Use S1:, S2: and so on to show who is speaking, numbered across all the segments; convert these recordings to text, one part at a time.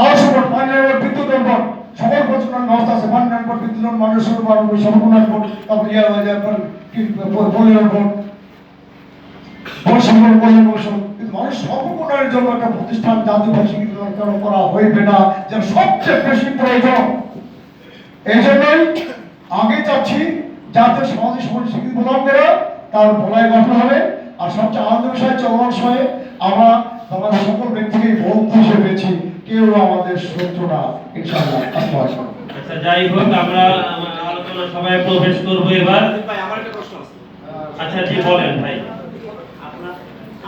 S1: আওয়াজ বোর্ড বিদ্যুৎ সকল আছে। বিদ্যুৎ মানুষের কিন্তু মানুষ সর্বগুণের জন্য একটা প্রতিষ্ঠান জাতীয় ভাষিক করা হইবে না যেন সবচেয়ে বেশি প্রয়োজন। এই জন্যই আগে চাচ্ছি, যাতে সমাজে সমাজ স্বীকৃতি প্রদান করে, তার বলাই গঠন হবে। আর সবচেয়ে আনন্দ বিষয় চলমান সময়ে আমরা আমাদের সকল ব্যক্তিকে বন্ধু হিসেবে পেয়েছি। কেউ আমাদের শত্রু না ইনশাআল্লাহ।
S2: আচ্ছা যাই হোক আমরা আলোচনা সবাই প্রবেশ করব এবার।
S3: ভাই আমার একটা প্রশ্ন আছে।
S2: আচ্ছা জি বলেন ভাই।
S3: আপনার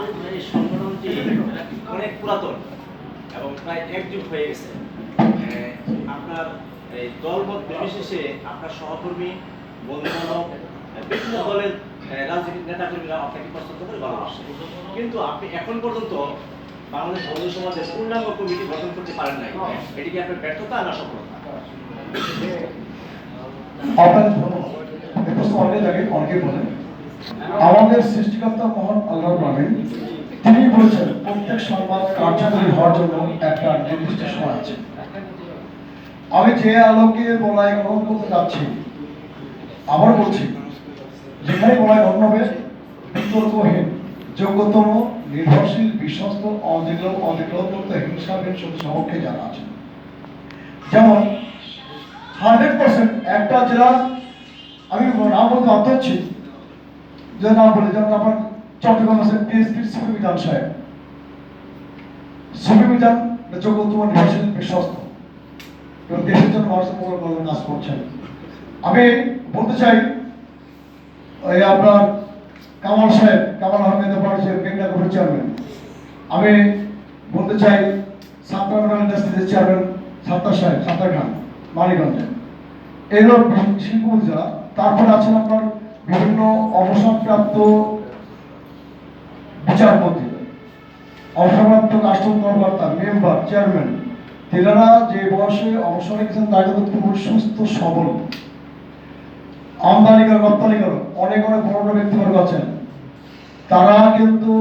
S3: আপনার এই সংগঠনটি অনেক পুরাতন এবং প্রায় এক যুগ হয়ে গেছে। আপনার এই দলমত নির্বিশেষে আপনার সহকর্মী বন্ধু বান্ধব বিভিন্ন দলের নেতাকর্মীরা আপনাকে পছন্দ করে ভালোবাসে। কিন্তু আপনি এখন পর্যন্ত বাংলাদেশ বন্ধু সমাজের পূর্ণাঙ্গ কমিটি গঠন করতে পারেন নাই। এটি কি আপনার ব্যর্থতা না সফলতা?
S1: আমাদের সৃষ্টিকর্তা মহান আল্লাহ তিনি বলেছেন প্রত্যেক সংবাদ কার্যকরী হওয়ার জন্য একটা নির্দিষ্ট সময় আছে। আমি যে আলোকে বলাই গ্রহণ করতে যাচ্ছি আবার বলছি যেখানে বলাই গ্রহণ হবে বিতর্কহীন যোগ্যতম নির্ভরশীল বিশ্বস্ত অধিগ্রহ অধিগ্রহণমুক্ত হিংসাহীন শুধু সমক্ষে যারা আছেন। যেমন, হান্ড্রেড পার্সেন্ট একটা জেলা, আমি নাম বলতে বাধ্য হচ্ছি, যে নাম বলি, যেমন আপনার চট্টগ্রাম পিএসপির সিপি মিজান সাহেব। সিপি যোগ্যতম নির্বাচন বিশ্বস্ত। এবং দেশের জন্য মানুষের মঙ্গল কাজ করছেন। আমি বলতে চাই আপনার কামাল সাহেব, কামাল আহমেদ চেয়ারম্যান। আমি বলতে চাই, সাতটা মেডাল ইন্ডাস্ট্রিজের চেয়ারম্যান সাত্তার সাহেব সাত্তার খান মানিগঞ্জে এগুলো শিল্পপতি যারা তারপরে আছেন আপনার বিভিন্ন অবসরপ্রাপ্ত বিচারপতি, অবসরপ্রাপ্ত কাস্টম কর্মকর্তা মেম্বার চেয়ারম্যান তেনারা যে বয়সে অবসরে গেছেন তারা কিন্তু খুব সুস্থ, সবল। আমদানি করে রপ্তানি করে অনেক অনেক বড় বড় ব্যক্তিবর্গ আছেন। তারা কিন্তু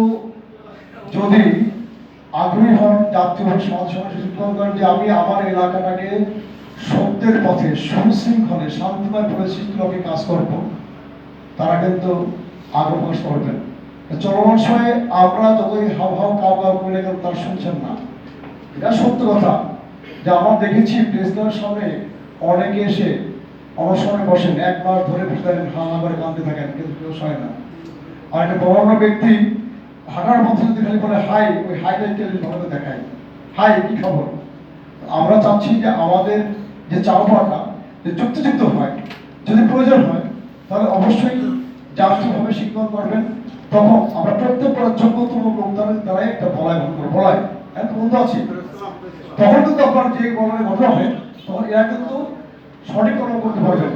S1: যদি আগ্রহী হন জাতীয় সমাজ সমাজ করেন যে আমি আমার এলাকাটাকে সত্যের পথে, সুশৃঙ্খলে, শান্তিময় পরিস্থিতির কাজ করব। তারা কিন্তু আগ্রহ প্রকাশ করবেন। চলমান সময়ে আমরা যতই হাও কাউ কাউ করে গেল তারা শুনছেন না। এটা সত্য কথা। যে আমরা দেখেছি, প্রেসিডেন্টের সামনে অনেকে এসে অনশনে বসেন, এক মাস ধরে বসে থাকেন হাঙ্গা করে কাঁদতে থাকেন, কিন্তু কেউ সয় না। আর একটা বড় ব্যক্তি হাঁটার মধ্যে যদি খালি বলে, হাই, ওই হাইটাই টেলিভিশনে দেখায় হাই, কি খবর? আমরা চাচ্ছি যে আমাদের যে চাওয়াটা যে যুক্তিযুক্ত হয়, যদি প্রয়োজন হয়, তাহলে অবশ্যই জাতীয়ভাবে শিক্ষণ করবেন। তখন আমরা প্রত্যেক যোগ্যতম লোকদানের দ্বারাই একটা বলায় ভুল করব। বলায় একটা বন্ধু আছি। তখন কিন্তু আপনার যে বলার ঘটনা হবে তখন এরা কিন্তু সঠিক কর্ম করতে পারবেন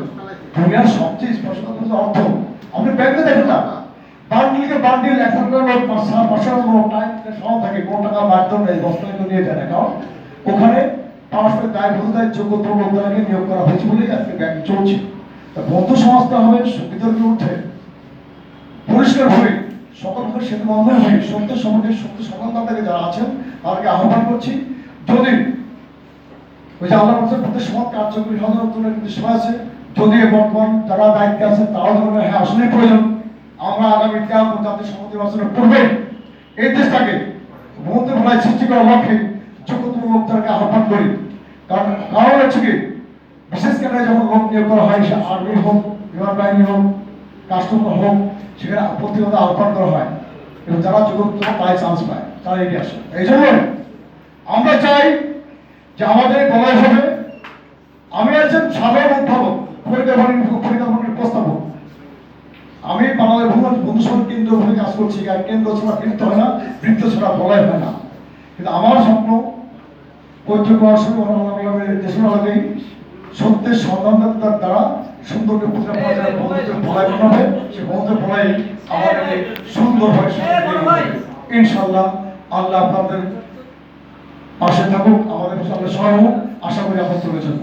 S1: দুনিয়ার সবচেয়ে স্পষ্ট অর্থ, আপনি ব্যাংকে দেখেন না বান্ডিলকে বান্ডিল, এক হাজার লোক পাঁচ সাত পাঁচশো লোক টাইম সব থাকে, কোনো টাকা মাধ্যম নেই দশ টাকা নিয়ে যায় না। কারণ ওখানে পারস্পরিক দায়বদ্ধতায় যোগ্যতম লোকজনকে নিয়োগ করা হয়েছে বলেই আজকে ব্যাংক চলছে। তা বন্ধু সংস্থা হবে বিতর্কে উঠে সকল ভাবে সেতু বন্ধন হয়ে, সত্য সমাজের সত্য সমাজদাতাকে যারা আছেন, তাদেরকে আহ্বান করছি, যদি ওই যে আল্লাহ বলছেন, প্রত্যেক সমাজ কার্যকরী জন্য কিন্তু সময় আছে, যদি বর্তমান যারা দায়িত্বে আছেন, তারাও ধরনের হ্যাঁ আসলে প্রয়োজন। আমরা আগামী জাতীয় সমাজ নির্বাচনের পূর্বে এই দেশটাকে ভোলায় সৃষ্টি করার লক্ষ্যে যোগ্যতম লোকদেরকে আহ্বান করি। কারণ কারণ হচ্ছে কি, বিশেষ করে যখন লোক নিয়োগ করা হয়, সে আর্মি হোক, বিমান বাহিনী হোক, কাস্টমার হোক, সেখানে প্রতিরোধ আহ্বান করা হয়। এবং যারা যোগ্যতম পায় চান্স পায়, তারা এগিয়ে আসে। এই জন্য আমরা চাই যে আমাদের বলাই হবে, আমি একজন সাধারণ উদ্ভাবক পরিকল্পনা পরিকল্পনার প্রস্তাবক। বন্ধু সমাজ কেন্দ্র হয়ে কাজ করছি কেন্দ্র ছাড়া বৃত্ত হয় না বৃত্ত ছাড়া বলাই হয় না। কিন্তু আমার স্বপ্ন দ্বারা সুন্দরকে বন্ধুদের সে আমাদেরকে সুন্দর আল্লাহ আপনাদের আমাদের আশা করি আপনার চলেছেন।